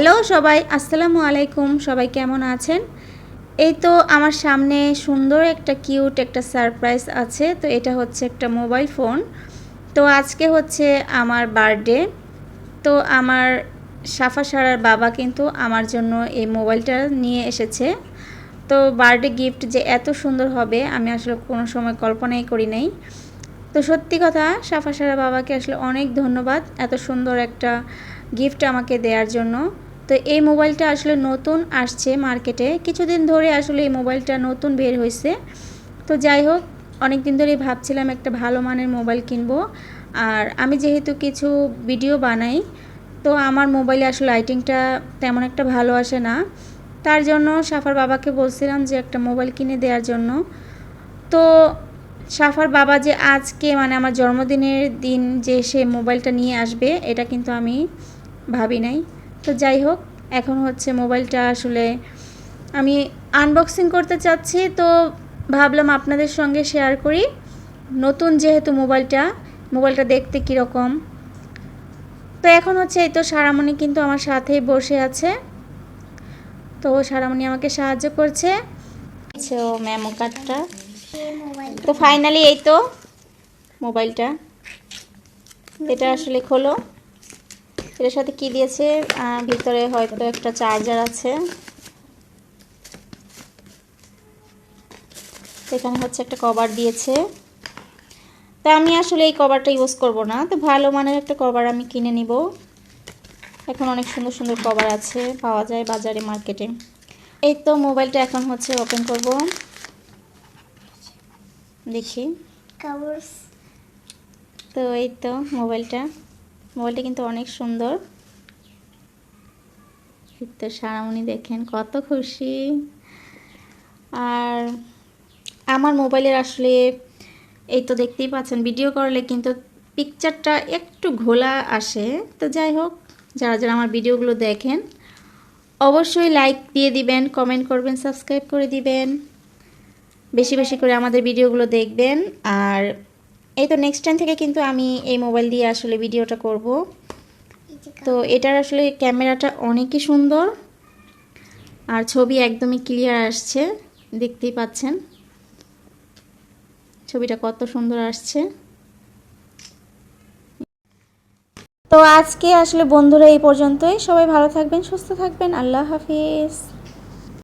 Hello সবাই, আসসালামু আলাইকুম। সবাই কেমন আছেন? এই তো আমার সামনে সুন্দর একটা কিউট একটা সারপ্রাইজ আছে। তো এটা হচ্ছে একটা মোবাইল ফোন। তো আজকে হচ্ছে আমার বার্থডে। তো আমার সাফা সারার বাবা কিন্তু আমার জন্য এই মোবাইলটা নিয়ে এসেছে। তো বার্থডে গিফট যে এত সুন্দর হবে, আমি আসলে কোনো সময় কল্পনাই করি নাই। তো সত্যি কথা, সাফা সারা বাবাকে আসলে অনেক ধন্যবাদ এত সুন্দর একটা গিফট আমাকে দেওয়ার জন্য। তো এই মোবাইলটা আসলে নতুন আসছে মার্কেটে। কিছুদিন ধরে আসলে এই মোবাইলটা নতুন বের হয়েছে তো যাই হোক অনেক দিন ধরেই ভাবছিলাম একটা ভালো মানের মোবাইল কিনবো। আর আমি যেহেতু কিছু ভিডিও বানাই, তো আমার মোবাইলে আসলে লাইটিংটা তেমন একটা ভালো আসে না। তার জন্য সাফার বাবাকে বলছিলাম যে একটা মোবাইল কিনে দেওয়ার জন্য। তো সাফার বাবা যে আজকে মানে আমার জন্মদিনের দিন যে সে মোবাইলটা নিয়ে আসবে, এটা কিন্তু আমি ভাবি নাই। তো যাই হোক, এখন হচ্ছে মোবাইলটা আসলে আমি আনবক্সিং করতে চাচ্ছি। তো ভাবলাম আপনাদের সঙ্গে শেয়ার করি। নতুন যেহেতু মোবাইলটা মোবাইলটা দেখতে কীরকম। তো এখন হচ্ছে এই তো সারামণি কিন্তু আমার সাথেই বসে আছে। তো সারামণি আমাকে সাহায্য করছে। ও কার্ডটা তো ফাইনালি এই তো মোবাইলটা। এটা আসলে খোলো। এটার সাথে কি দিয়েছে? ভিতরে হয়তো একটা চার্জার আছে। এখানে হচ্ছে একটা কভার দিয়েছে। তা আমি আসলে এই কভারটা ইউজ করব না। তো ভালো মানের একটা কভার আমি কিনে নিব। এখন অনেক সুন্দর সুন্দর কভার আছে পাওয়া যায় বাজারে মার্কেটে এই তো মোবাইলটা এখন হচ্ছে ওপেন করব। দেখি। তো এই তো মোবাইলটা মোবাইলটা কিন্তু অনেক সুন্দর। তো সারামণি দেখেন, কত খুশি। আর আমার মোবাইলের আসলে এই তো দেখতেই পাচ্ছেন ভিডিও করলে কিন্তু পিকচারটা একটু ঘোলা আসে। তো যাই হোক, যারা যারা আমার ভিডিওগুলো দেখেন, অবশ্যই লাইক দিয়ে দিবেন কমেন্ট করবেন সাবস্ক্রাইব করে দিবেন। বেশি বেশি করে আমাদের ভিডিওগুলো দেখবেন। আর এই তো নেক্সট টাইম থেকে কিন্তু আমি এই মোবাইল দিয়ে আসলে ভিডিওটা করব। তো এটার আসলে ক্যামেরাটা অনেকই সুন্দর। আর ছবি একদমই ক্লিয়ার আসছে, দেখতেই পাচ্ছেন। ছবিটা কত সুন্দর আসছে। তো আজকে আসলে বন্ধুরা এই পর্যন্তই। সবাই ভালো থাকবেন, সুস্থ থাকবেন। আল্লাহ হাফিজ।